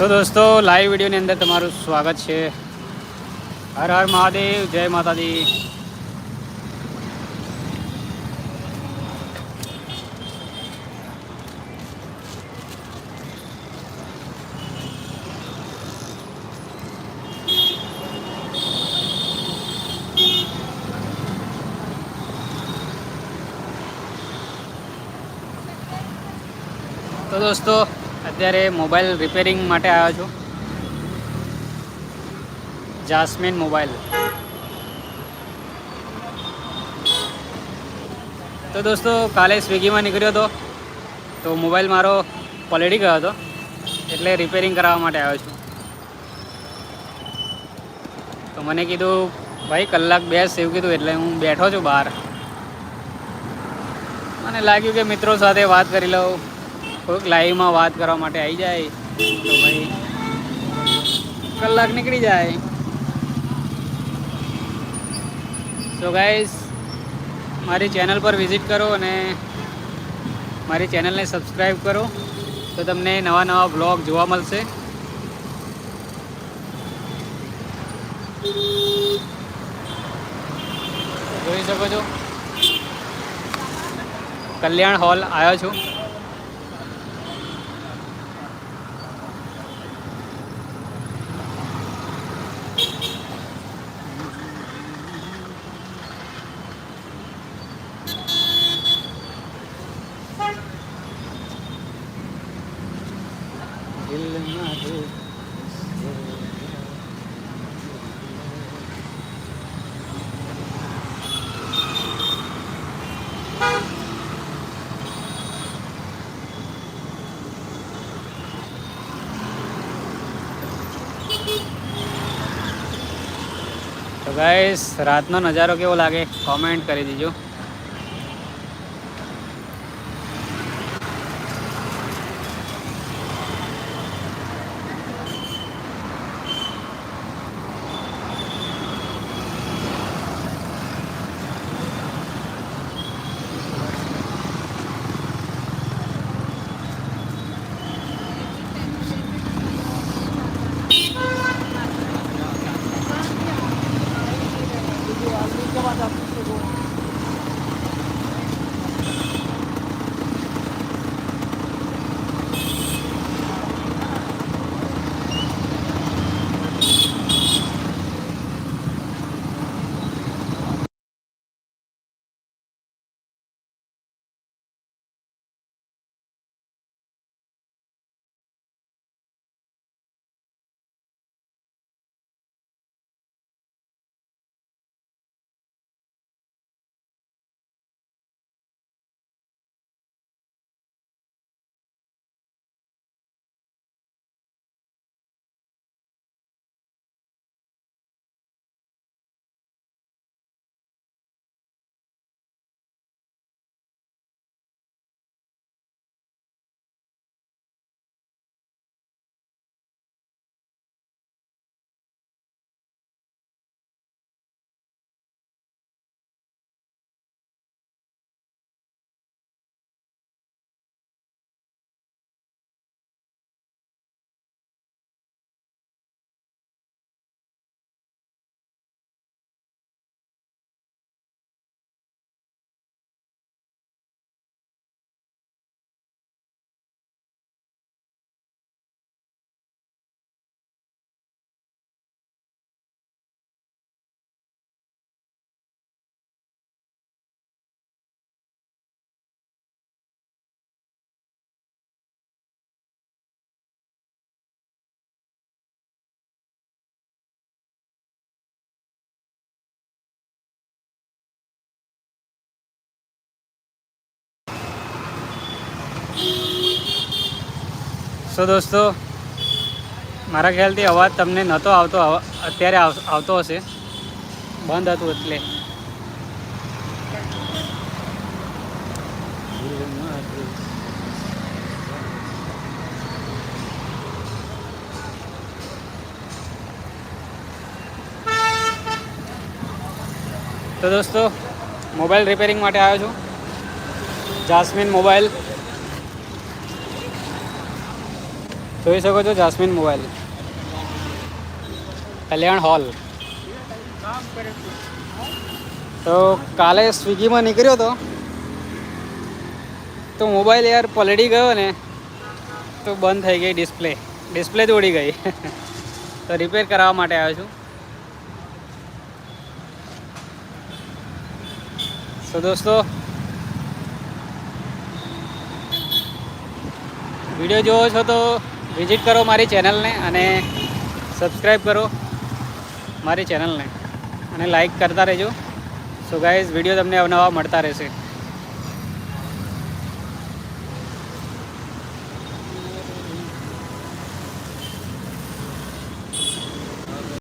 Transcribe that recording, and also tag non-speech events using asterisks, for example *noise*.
સો દોસ્તો લાઈવ વિડીયોની અંદર તમારું સ્વાગત છે. હર હર મહાદેવ, જય માતાજી. તો દોસ્તો અત્યારે મોબાઈલ રિપેરિંગ માટે આવ્યો છું. જાસ્મિન મોબાઈલ તો દોસ્તો, કાલે સ્વિગીમાં નીકળ્યો હતો, તો મોબાઈલ મારો પલળી ગયો હતો, એટલે રિપેરિંગ કરાવવા માટે આવ્યો છું. તો મને કીધું, ભાઈ, કલાક બેસ એવું કીધું, એટલે હું બેઠો છું બહાર. મને લાગ્યું કે મિત્રો સાથે વાત કરી લઉં. કોઈક લાઈવમાં વાત કરવા માટે આવી જાય, તો ભાઈ કલાક નીકળી જાય. તો ગાઈસ મારી ચેનલ પર વિઝિટ કરો અને મારી ચેનલને સબસ્ક્રાઈબ કરો, તો તમને નવા નવા બ્લોગ જોવા મળશે. જોઈ શકો છો? કલ્યાણ હોલ આવ્યો છું. તો ગાઈસ રાતનો નજારો કેવો લાગે કોમેન્ટ કરી દીજો સો દોસ્તો, મારા ખ્યાલથી અવાજ તમને નહોતો આવતો, આવ- અત્યારે આવ- આવતો હશે. બંધ હતું એટલે. તો દોસ્તો, મોબાઈલ રિપેરિંગ માટે આવ્યો છું. Jasmine mobile. જોઈ શકો છો જાસ્મિન મોબાઈલ. કલ્યાણ હોલ. તો કાલે સ્વિગીમાં નીકળ્યો હતો તો મોબાઈલ યાર પલડી ગયો ને, તો બંધ થઈ ગઈ ડિસ્પ્લે. ડિસ્પ્લે જ ઉડી ગઈ. *laughs* તો રિપેર કરાવવા માટે આવ્યો છું. તો દોસ્તો, વીડિયો જોવો છો તો વિઝિટ કરો મારી ચેનલને અને સબસ્ક્રાઈબ કરો મારી ચેનલને અને લાઈક કરતા રહેજો. સો ગાઈઝ વીડિયો તમને અવનવા મળતા રહેશે.